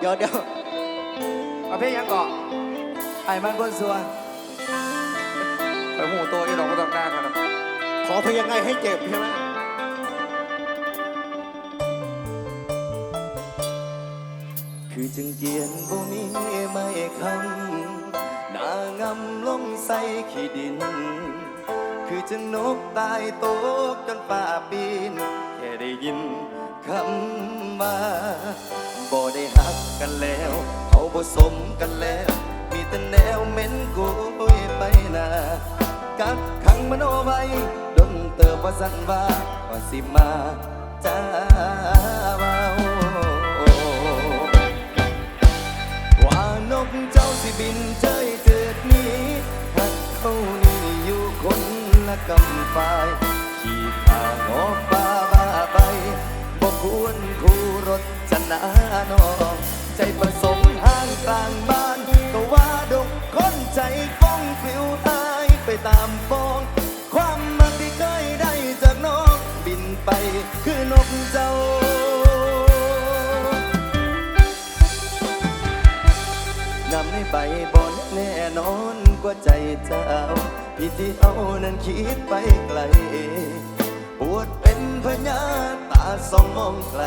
เดี๋ยวเดี๋ยวเอาเพลงยังเกาะไอ้มันคนสัวไปหูตัวยี่หลงก็ต้องหน้ากันนะขอเพลงยังไงให้เจ็บใช่ไหมคือจึงเกียนบ่มีไม่คำหน้างำลงใส่ขี้ดิน คือจึงนกตายตกจนป่าปีน แค่ได้ยินคำ มาบ่ได้หักกันแล้วเขาบ่สมกันแล้ว มีแต่แนวเหม็นกุยไปนากักขังมโนไว้ดนเติบว่าสันว่าว่าสิมาจ้าเว้าว่านกเจ้าสิบินเจยเจิดหนี้หักเขานี่อยู่คนละกำฝ่าย นานองใจประสมห่างกลางบ้านก็ว่าดกคนใจฟ้งปลิวหายไปตามฟอง ความมักที่เคยได้จากน้องบินไปคือนกเจ้านำในใบบอนแน่นอนกว่าใจเจ้าพี่ที่เอานั้นคิดไปไกล ปวดเป็นพญาตา สองมองไกล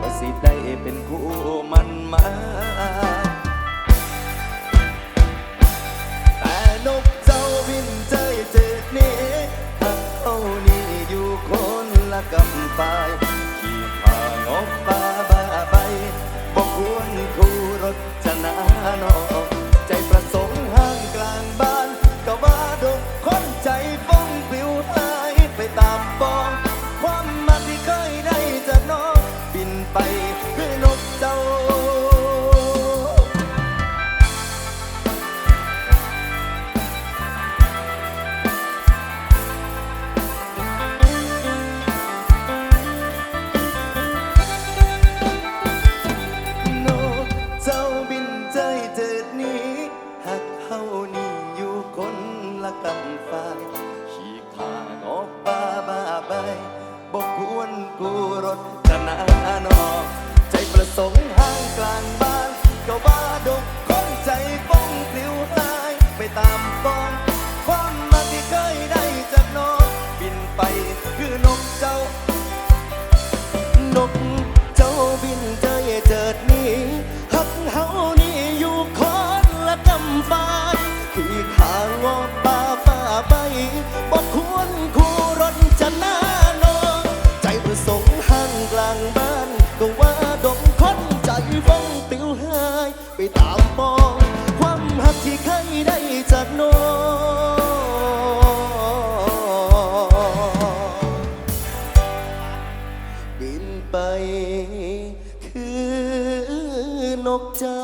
ว่าสิได้เป็นคู่มันมาแต่นกเจ้าบินเจเจิดนี้หักเขานี่อยู่คนละกำปายขี่ผางอกป่าบ้าใบบอกควรคู่รถจะนานอกาใบอกควรกูรถจะนานอ ใจประสงค์ห่างกลางบ้าน ก็ว่าดกคนใจฟ้องปลิวหายไปตามฟองความมาที่เคยได้จากน้องบินไปคือนกเจ้า นกเจ้าบินเจยเจิดหนี้หักเฮานี่อยู่คอนละกำฟ้ายขี่ขางออกป่าป่าไปบ นกเจ้า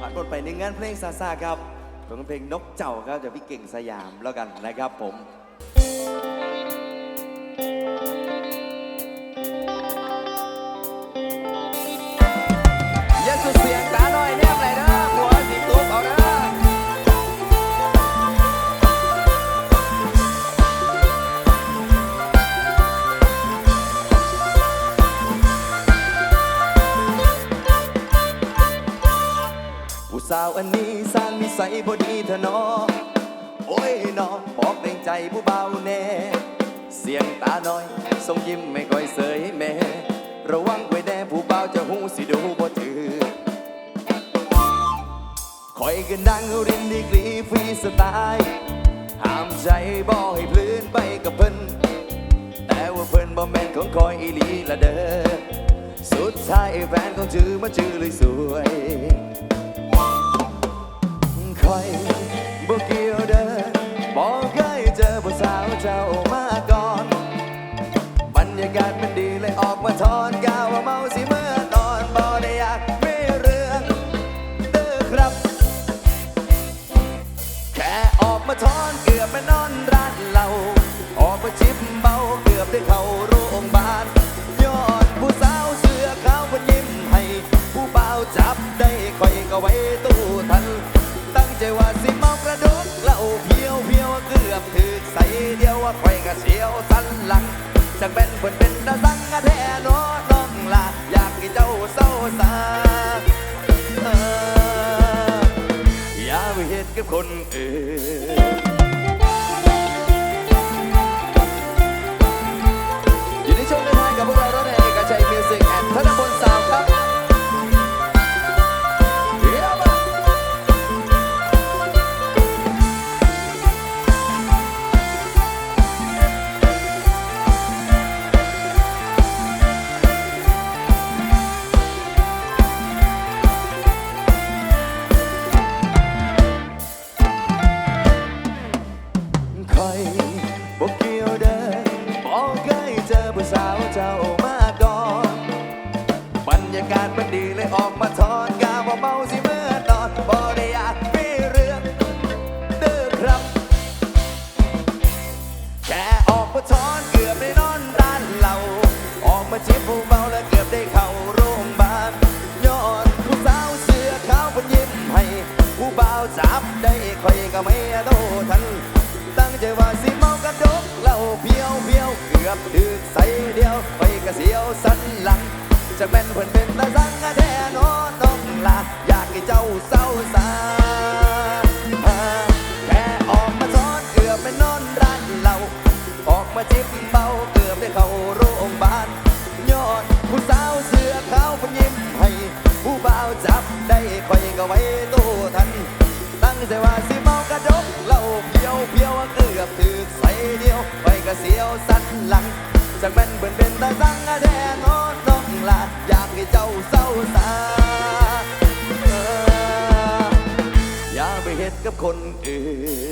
ผ่านบทไปในงานเพลงซาซาครับเป็นเพลงนกเจ้าครับจากพี่เก่งสยามแล้วกันนะครับผม สัยพอดีเถอะนอโอ้ยนอบอกแรงใจผู้เบาแน่ เสียงตาน้อยส่งยิ้มไม่ค่อยเสยแม่ ระวังไว้แน่ผู้เบาจะหูสิดูบ่ถือคอยกันดังรินดีกรีฟรีสไตล์ห้ามใจบ่ให้พลื่นไปกับเพิ่นแต่ว่าเพิ่นบ่แม่นของคอยอีหลีละเด้อสุดท้ายไอ้แฟนของจือมาจือเลยสวย ใครบ่เกี่ยว เสียวสันหลังจังเป็นคนเป็นตะสังกะแท้นอน้องล่ะอยากให้เจ้าเศร้าสาอย่าไปเฮ็ดกับคนอื่นา ออกมาจิบเบาเกือบได้เข้าโรงพยาบาลยอดผู้สาวเสื้อขาวพยิ้มให้ ผู้บ่าวจับได้คอยก็ไว้ตู้ทัน ตั้งใจว่าสิเมากระดกเหล่าเพียวเพียวเกือบถือใส่เดียวไปกระเสียวสันหลังจากแม่นเบิ่นเป็นตาสังแดงอ้อนน้องลาอยากให้เจ้าเศร้าสาอย่าไปเห็ดกับคนอื่น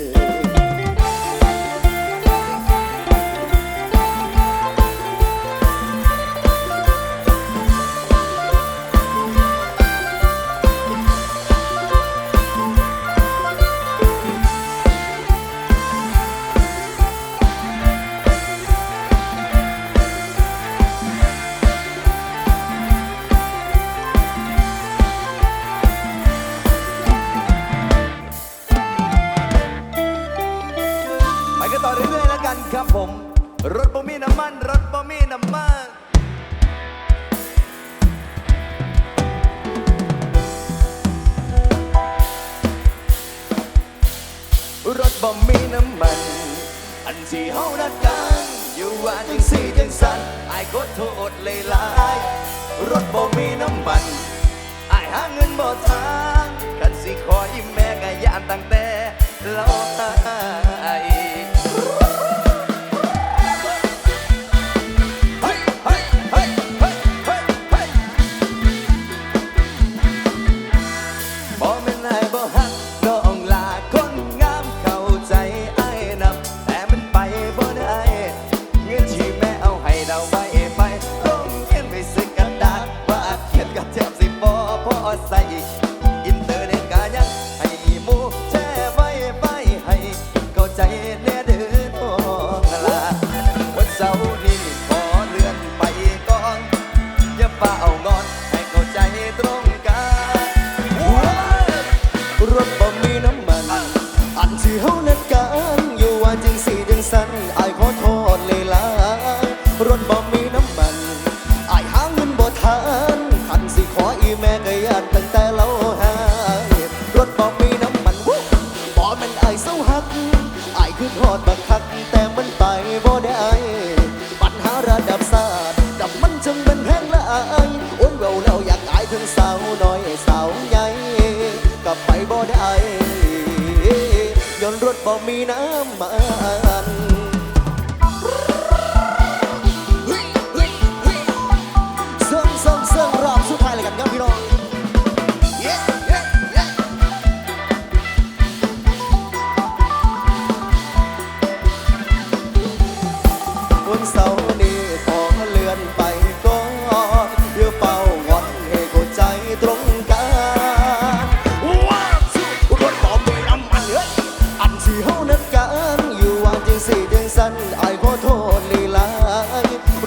คือทอดบักคักแต่มันไปบ่ได้ ปัญหาระดับศาสตร์ดับมันจึงเป็นแห้งละอายอ้วนเบาแล้วอยากอายถึงสาวน้อยสาวใหญ่กลับไปบ่ได้ย้อนรถบ่มีน้ำมา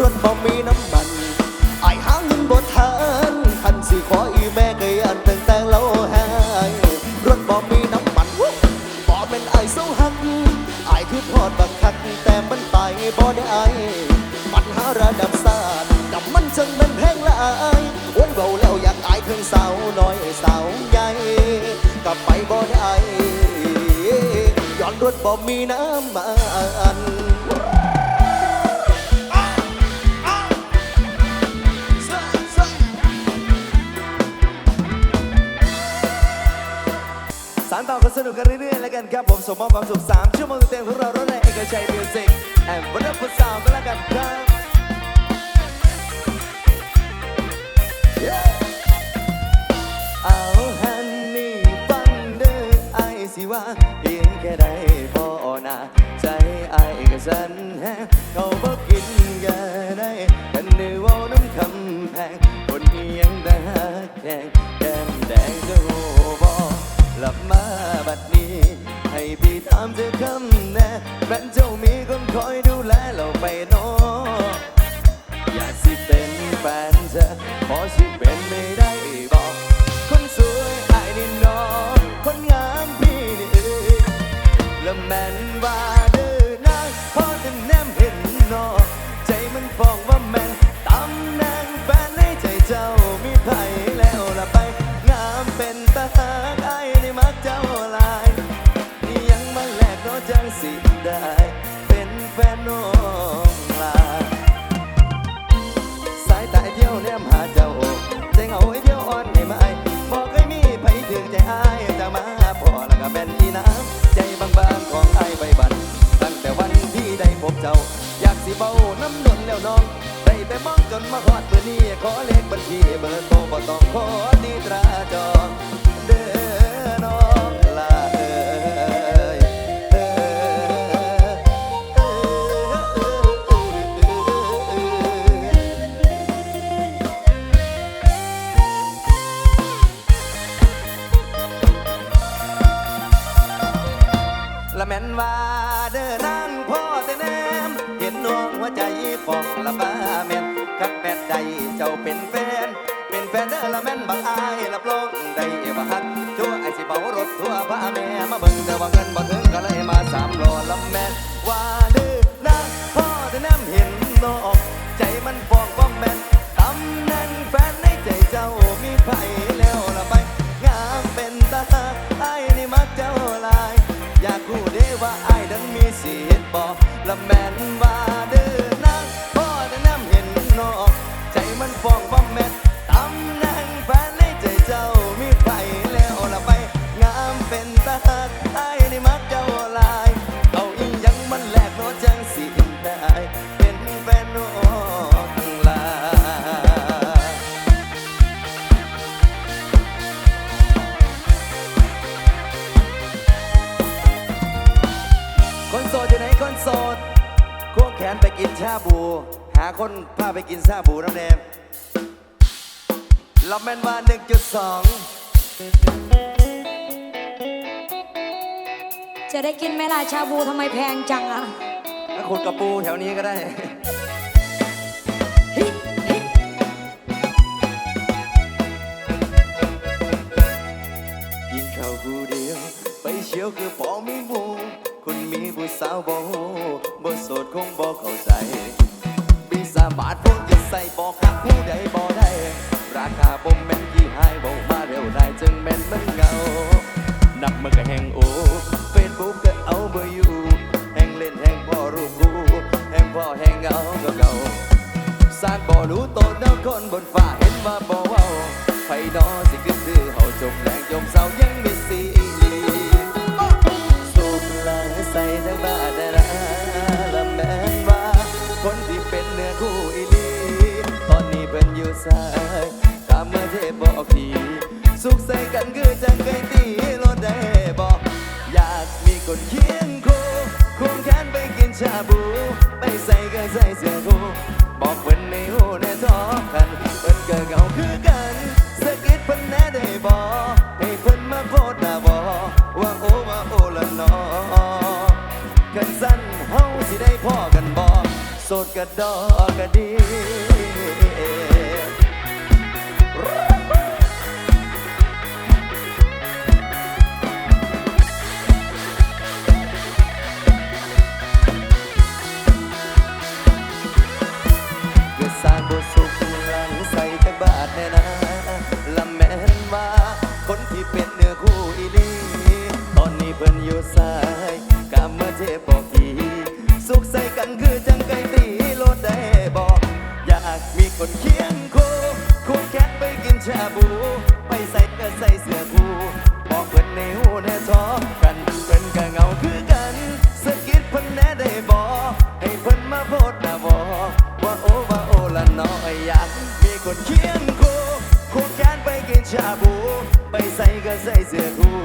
วนบ่มีน้ำ น้องลาสายตาเที่ยวเนี่ยมาเจ้าใจเหงาเที่ยวอ่อนให้มาไอบอกเคยมีไปถึงใจอายจะมาพอแล้วก็เป็นที่น้ำใจบางๆของไอาใบบันตั้งแต่วันที่ได้พบเจ้า อยากสิเบาน้ำนวลแล้วน้องได้ไปมองจนมาหอดเบอร์นี้ขอเลขบัญชีเบอร์โทรบ่ต้องขอที่ตราจอเด้อ หัวใจป่องแล้วก็าบู หาคนพาไปกินชาบูน้ำแดงลำแม่นว่า 1.2จะได้กินไหมล่ะชาบูทำไมแพงจังอะถ้าขุดกระปูแถวนี้ก็ได้ กินข้าวกูเดียว ไปเชียวคือปอมีบู มีผู้สาวบ่ฮู้บ่โสดคงบ่เข้าใจปีศาจบาดพวงจะใส่บ่คักผู้ใดบ่ได้ ราคาบ่แม่นกี่หายบ่มาเร็วได้จึงแม่นมันเงา ได้พ่อกันบอกสดกระดอกกระดีสร้างบสุขหลังใส่จักบาทแน่นะละแม่นว่าคนที่เป็นเนื้อคู่อีลีตอนนี้เพิ่นอยู่สายกามเมเจ็บอกอี สุขใส่กันคือจังไก่ตีโลดได้บอกอยากมีคนเคียงคู่ควงแขนไปกินชาบู ไปใส่ก็ใส่เสื้อคู่บอกเพิ่นในหูแน่ทอกันเพิ่นก็เหงาคือกันสกิดเพิ่นแน่ได้บอกให้เพิ่นมาโพดน้าบอกว่าโอว่าโอละน้อยอยากมีคนเคียงคู่ควงแขนไปกินชาบู ไปใส่ก็ใส่เสื้อคู่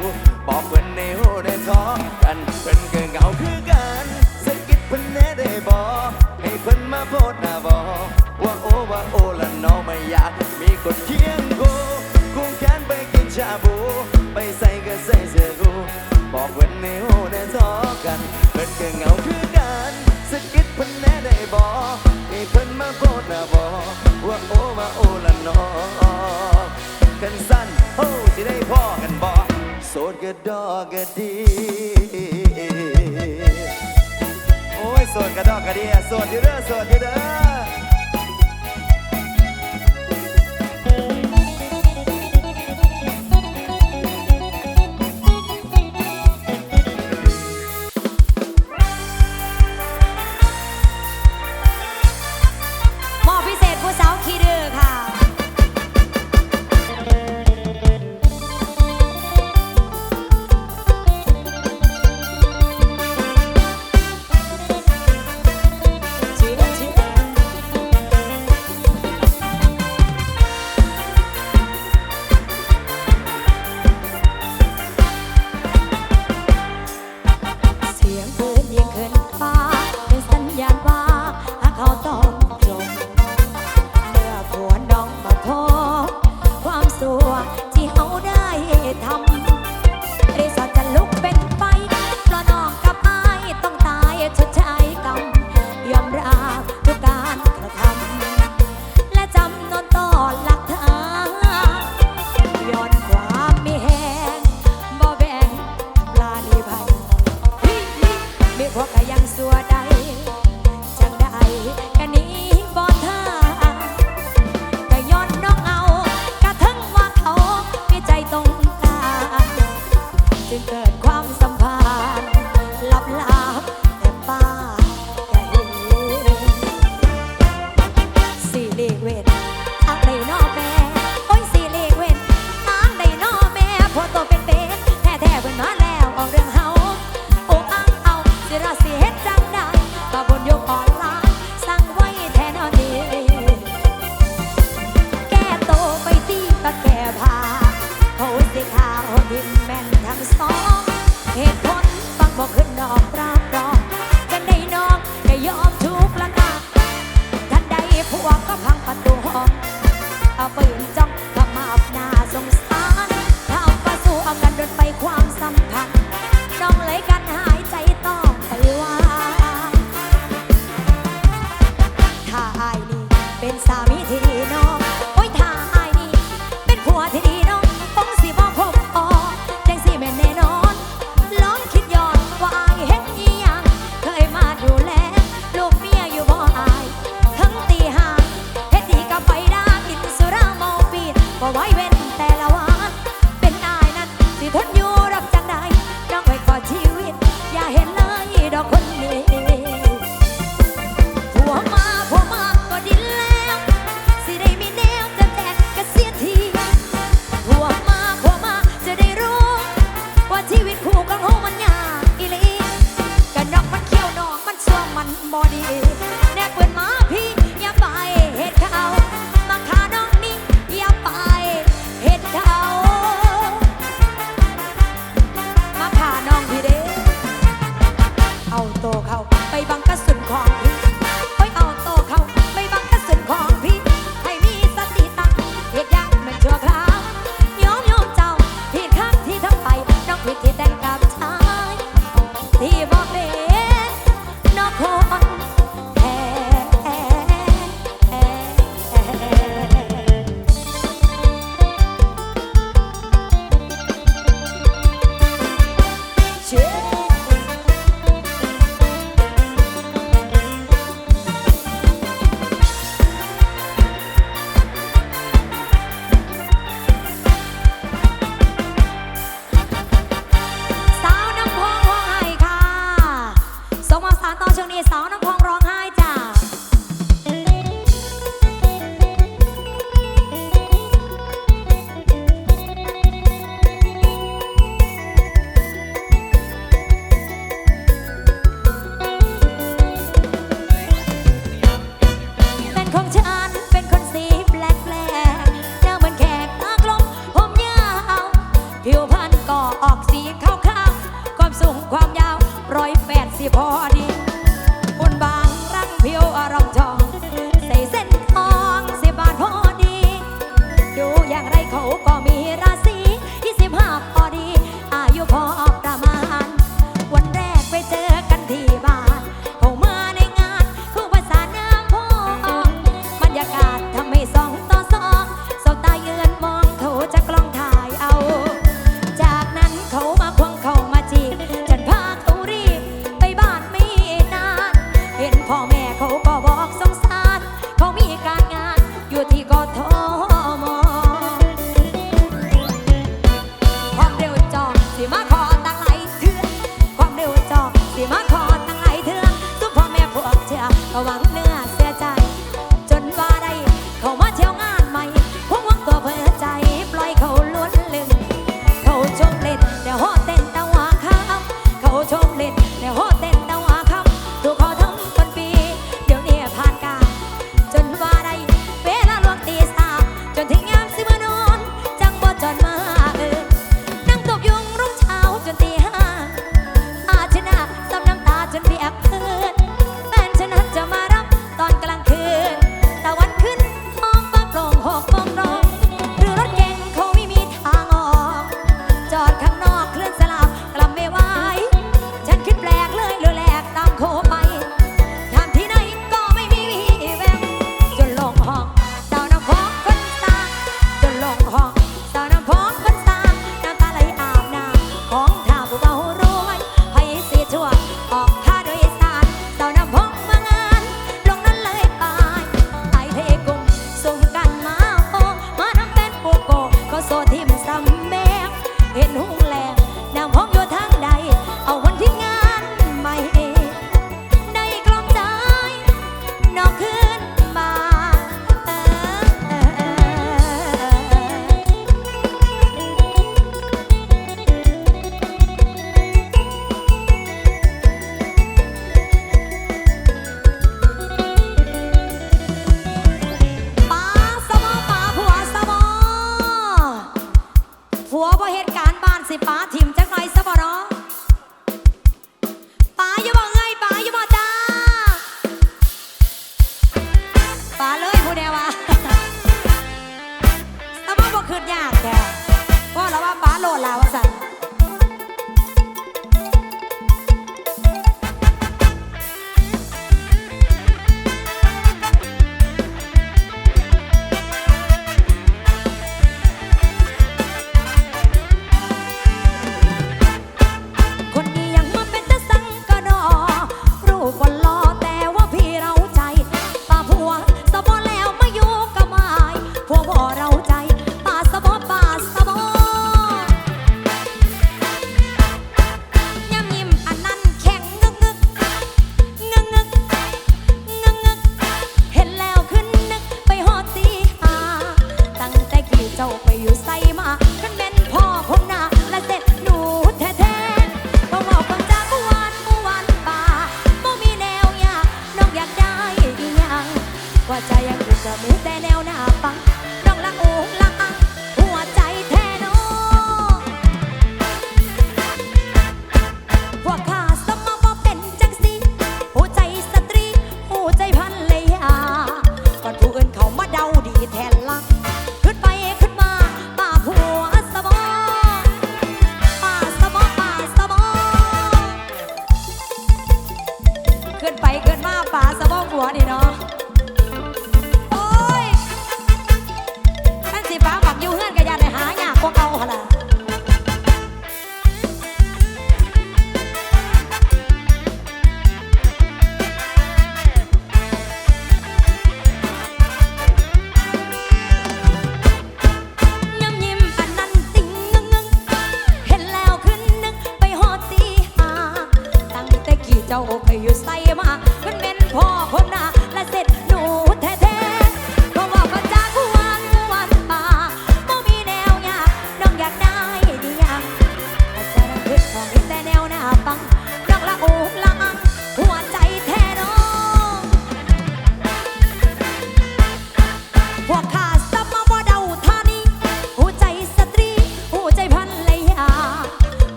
บอกเพิ่นในหูแน่ทอกันเพิ่นก็เหงาคือกัน เพิ่นแน่ได้บอกให้เพิ่นมาโพดหน้าบอกว่าโอว่าโอละน้อยไม่อยากมีคนเคียงคู่ควงแขนไปกินชาบู ไปใส่ก็ใส่เสื้อคู่บอกเพิ่นในหูแน่ทอกันเพิ่นก็เหงาคือกันสกิดเพิ่นแน่ได้บอกให้เพิ่นมาโพดหน้าบอกว่าโอว่าโอละน้อยกันสั้นโอ้สิได้พ่อกันบ่โสดก็ดอกก็ดี โอ้ยโสดกระดอกกระเดีอะโสดอยู่เด้อโสดอยู่เด้อ